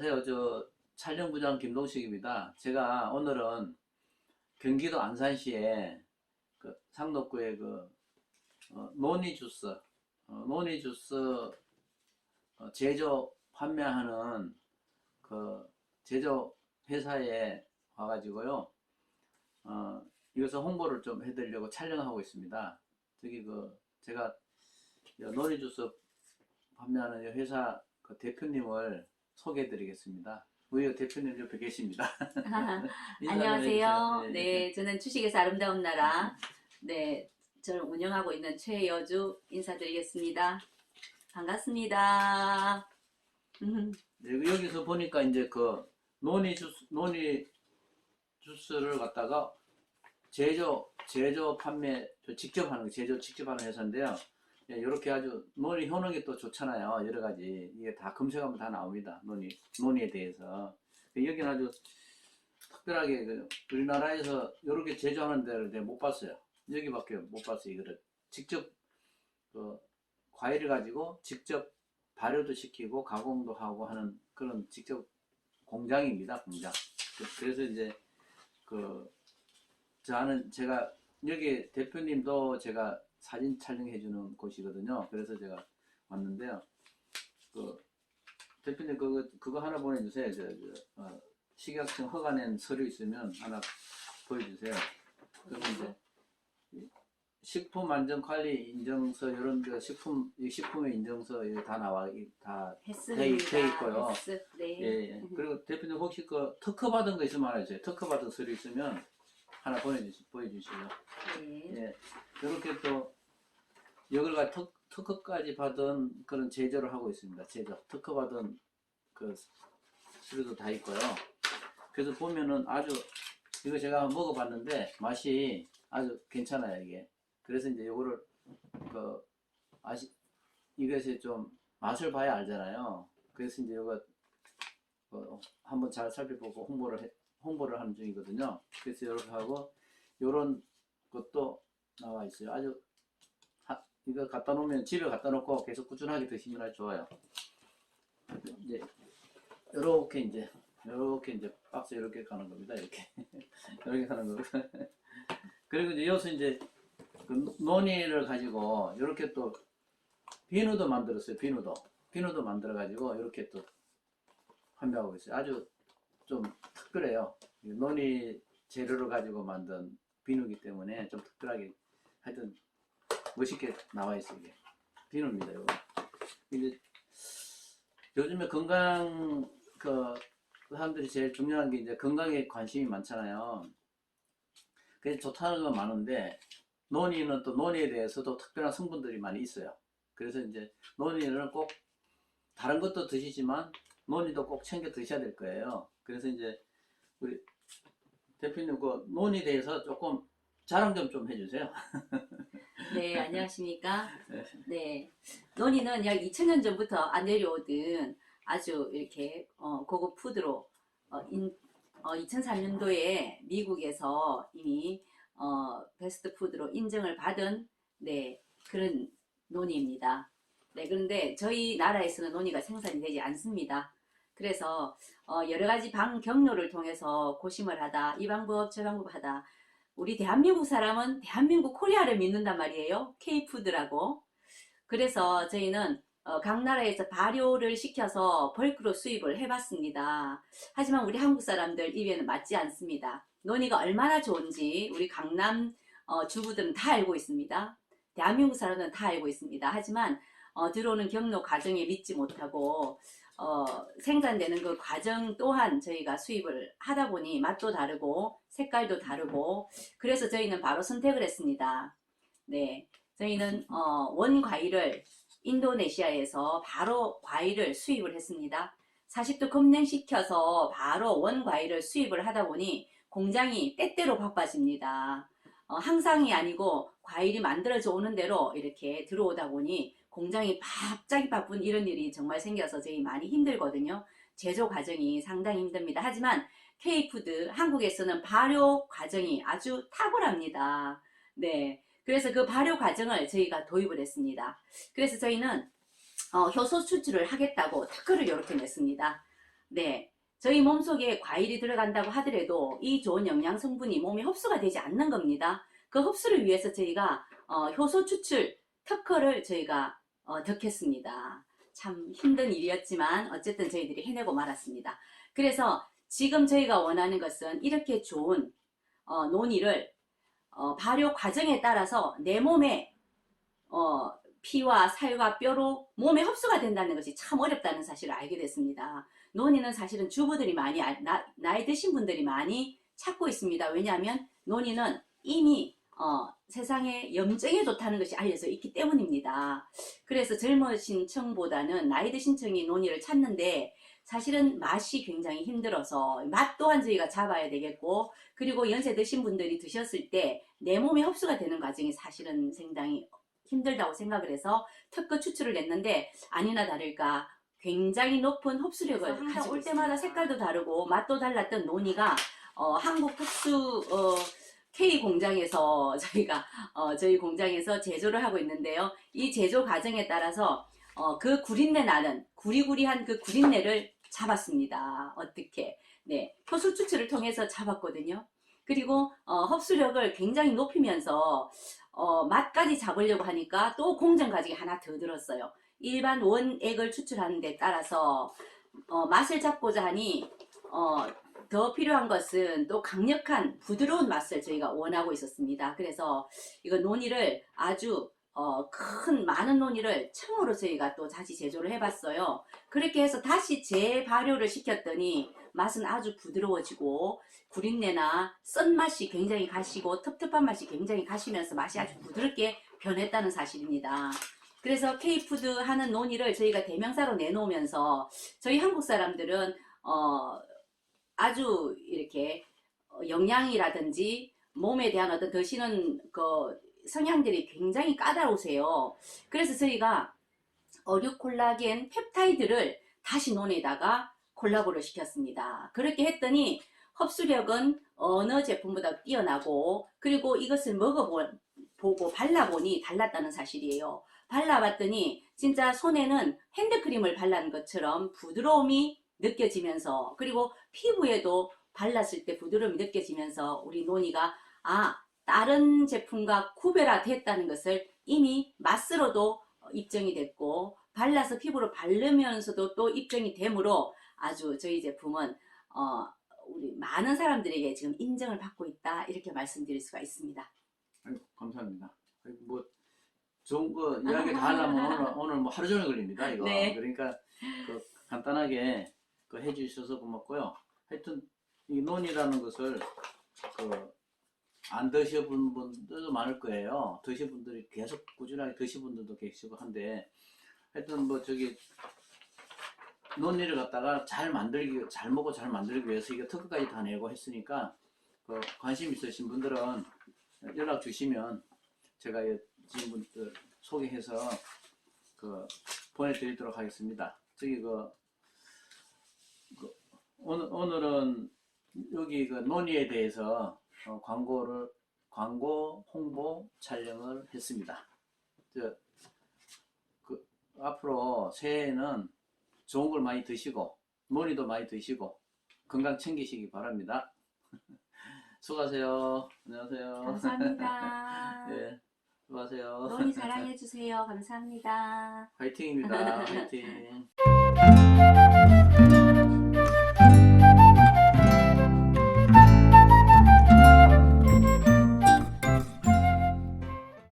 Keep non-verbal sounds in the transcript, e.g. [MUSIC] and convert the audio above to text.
안녕하세요. 저 촬영부장 김동식입니다. 제가 오늘은 경기도 안산시에 그 상록구에 그 어, 노니 주스, 어, 노니 주스 어, 제조 판매하는 그 제조 회사에 와가지고요. 어, 이것을 홍보를 좀 해드리려고 촬영하고 있습니다. 저기 그 제가 노니 주스 판매하는 이 회사 그 대표님을 소개해드리겠습니다. 우리 대표님 옆에 계십니다. [LAUGHS] 안녕하세요. 해주세요. 네, 저는 주식에서 아름다운 나라, 네, 저를 운영하고 있는 최여주 인사드리겠습니다. 반갑습니다. 음, [LAUGHS] 네, 여기서 보니까 이제 그 노니 주스, 노니 주스를 갖다가 제조, 제조 판매, 저 직접 하는, 거, 제조 직접 하는 회사인데요. 이렇게 아주 논의 효능이 또 좋잖아요. 여러 가지. 이게 다 검색하면 다 나옵니다. 논의, 논의에 대해서. 여기는 아주 특별하게 그 우리나라에서 이렇게 제조하는 데를 내가 못 봤어요. 여기밖에 못 봤어요. 이거를. 직접 그 과일을 가지고 직접 발효도 시키고 가공도 하고 하는 그런 직접 공장입니다. 공장. 그- 그래서 이제 그 저는 제가 여기 대표님도 제가 사진 촬영해 주는 곳이거든요. 그래서 제가 왔는데요. 그 대표님 그거 그거 하나 보내주세요. 저, 저, 어, 식약청 허가낸 서류 있으면 하나 보여주세요. 그리고 이제 이 식품 안전 관리 인증서 이런 거 식품 이 식품의 인증서 다 나와 이- 다 헬스입니다. 돼 있고요. 헬스, 네. 예, 예. 그리고 대표님 혹시 그 특허 받은 거 있으면 하나 주세요. 특허 받은 서류 있으면 하나 보내주시 보여주시죠. 네. 예, 이렇게 또 여기가 특, 특허까지 받은 그런 제조를 하고 있습니다. 제조 특허 받은 그 수료도 다 있고요. 그래서 보면은 아주 이거 제가 한번 먹어봤는데 맛이 아주 괜찮아요 이게. 그래서 이제 요거를 그 아시 이것이 좀 맛을 봐야 알잖아요. 그래서 이제 요거 어, 한번 잘 살펴보고 홍보를 해- 홍보를 하는 중이거든요. 그래서 이렇게 하고 요런 것도 나와 있어요. 아주 하- 이거 갖다 놓으면 집에 갖다 놓고 계속 꾸준하게 드시면 아주 좋아요. 이제 이렇게 이제 이렇게 이제 박스 이렇게 가는 겁니다. 이렇게 [LAUGHS] 이렇게 가는 거고. [LAUGHS] 그리고 이제 여기서 이제 그 논이를 가지고 이렇게 또 비누도 만들었어요. 비누도 비누도 만들어 가지고 이렇게 또 판매하고 있어요. 아주 좀 특별해요. 이 논이 재료를 가지고 만든 비누기 때문에 좀 특별하게 하여튼 멋있게 나와 있어요. 이게 비누입니다 이거. 이제 요즘에 건강 그 사람들이 제일 중요한 게 이제 건강에 관심이 많잖아요. 그래서 좋다는 건 많은데 논의는 또 논의에 대해서도 특별한 성분들이 많이 있어요. 그래서 이제 논의는 꼭 다른 것도 드시지만 논의도 꼭 챙겨 드셔야 될 거예요 그래서 이제 우리 대표님 그 논의에 대해서 조금 자랑 좀 좀 해주세요. [LAUGHS] 네, 안녕하십니까. 네. 네. 논이는 약 2000년 전부터 안 내려오던 아주 이렇게 어, 고급 푸드로 어, 인, 2004년도에 미국에서 이미 어, 베스트 푸드로 인정을 받은 네, 그런 논이입니다. 네, 그런데 저희 나라에서는 논이가 생산이 되지 않습니다. 그래서 어, 여러 가지 방 경로를 통해서 고심을 하다 이 방법 저 방법 하다 우리 대한민국 사람은 대한민국 코리아를 믿는단 말이에요. K푸드라고. 그래서 저희는 어, 각 나라에서 발효를 시켜서 벌크로 수입을 해봤습니다. 하지만 우리 한국 사람들 입에는 맞지 않습니다. 논이가 얼마나 좋은지 우리 강남 어, 주부들은 다 알고 있습니다. 대한민국 사람들은 다 알고 있습니다. 하지만 어, 들어오는 경로 과정에 믿지 못하고 어, 생산되는 그 과정 또한 저희가 수입을 하다 보니 맛도 다르고 색깔도 다르고 그래서 저희는 바로 선택을 했습니다. 네, 저희는 어, 원 과일을 인도네시아에서 바로 과일을 수입을 했습니다. 40도 검냉시켜서 바로 원 과일을 수입을 하다 보니 공장이 때때로 바빠집니다. 어, 항상이 아니고 과일이 만들어져 오는 대로 이렇게 들어오다 보니 공장이 갑자기 바쁜 이런 일이 정말 생겨서 저희 많이 힘들거든요. 제조 과정이 상당히 힘듭니다. 하지만 K푸드 한국에서는 발효 과정이 아주 탁월합니다. 네. 그래서 그 발효 과정을 저희가 도입을 했습니다. 그래서 저희는 어, 효소 추출을 하겠다고 특허를 이렇게 냈습니다. 네. 저희 몸속에 과일이 들어간다고 하더라도 이 좋은 영양 성분이 몸에 흡수가 되지 않는 겁니다. 그 흡수를 위해서 저희가 어, 효소 추출 특허를 저희가 어, 덕했습니다. 참 힘든 일이었지만 어쨌든 저희들이 해내고 말았습니다. 그래서 지금 저희가 원하는 것은 이렇게 좋은 어, 논의를 어, 발효 과정에 따라서 내 몸에 어, 피와 살과 뼈로 몸에 흡수가 된다는 것이 참 어렵다는 사실을 알게 됐습니다. 논의는 사실은 주부들이 많이 알- 나, 나이 드신 분들이 많이 찾고 있습니다. 왜냐하면 논의는 이미 어, 세상에 염증에 좋다는 것이 알려져 있기 때문입니다. 그래서 젊으신 층보다는 나이 드신 층이 논의를 찾는데 사실은 맛이 굉장히 힘들어서 맛 또한 저희가 잡아야 되겠고 그리고 연세 드신 분들이 드셨을 때 내 몸에 흡수가 되는 과정이 사실은 상당히 힘들다고 생각을 해서 특허 추출을 냈는데 아니나 다를까 굉장히 높은 흡수력을 항상 가지고 올 있습니다. 때마다 색깔도 다르고 맛도 달랐던 논이가 어, 한국 특수 어, K 공장에서 [LAUGHS] 저희가 어, 저희 공장에서 제조를 하고 있는데요. 이 제조 과정에 따라서 어, 그 구린내 나는 구리구리한 그 구린내를 잡았습니다. 어떻게? 네, 효소 추출을 통해서 잡았거든요. 그리고 어, 흡수력을 굉장히 높이면서 어, 맛까지 잡으려고 하니까 또 공정 가지가 하나 더 들었어요. 일반 원액을 추출하는 데 따라서 어, 맛을 잡고자 하니 어, 더 필요한 것은 또 강력한 부드러운 맛을 저희가 원하고 있었습니다. 그래서 이거 논이를 아주 어, 큰 많은 논이를 청으로 저희가 또 다시 제조를 해봤어요. 그렇게 해서 다시 재발효를 시켰더니 맛은 아주 부드러워지고 구린내나 쓴맛이 굉장히 가시고 텁텁한 맛이 굉장히 가시면서 맛이 아주 부드럽게 변했다는 사실입니다. 그래서 K푸드 하는 논의를 저희가 대명사로 내놓으면서 저희 한국 사람들은 어, 아주 이렇게 어, 영양이라든지 몸에 대한 어떤 드시는 그 성향들이 굉장히 까다로우세요. 그래서 저희가 어류 콜라겐 펩타이드를 다시 논에다가 콜라보를 시켰습니다. 그렇게 했더니 흡수력은 어느 제품보다 뛰어나고 그리고 이것을 먹어보고 발라보니 달랐다는 사실이에요. 발라봤더니 진짜 손에는 핸드크림을 발란 것처럼 부드러움이 느껴지면서 그리고 피부에도 발랐을 때 부드러움이 느껴지면서 우리 논이가 아 다른 제품과 구별화됐다는 것을 이미 맛으로도 입증이 됐고 발라서 피부로 바르면서도 또 입증이 되므로 아주 저희 제품은 어, 우리 많은 사람들에게 지금 인정을 받고 있다 이렇게 말씀드릴 수가 있습니다. 아이고, 감사합니다. 아이고, 뭐 좋은 거 이야기 다 하려면 [LAUGHS] 오늘, 오늘 뭐 하루 종일 걸립니다. 이거. 네. 그러니까 그 간단하게 그 해주셔서 고맙고요. 하여튼 이 논이라는 것을 그 안 드셔본 분들도 많을 거예요. 드신 분들이 계속 꾸준하게 드신 분들도 계시고 한데 하여튼 뭐 저기 논리를 갖다가 잘 만들기 잘 먹고 잘 만들기 위해서 이거 특허까지 다 내고 했으니까 그 관심 있으신 분들은 연락 주시면 제가 이 지인분들 소개해서 그 보내드리도록 하겠습니다. 저기 그, 그 오늘 오늘은 여기 그 논의에 대해서 어, 광고를 광고 홍보 촬영을 했습니다. 저, 그 앞으로 새해에는 좋은 걸 많이 드시고 논의도 많이 드시고 건강 챙기시기 바랍니다. [LAUGHS] 수고하세요. 안녕하세요. 감사합니다. [LAUGHS] 예, 수고하세요. 논이 사랑해 주세요. [LAUGHS] 감사합니다. 화이팅입니다. 화이팅.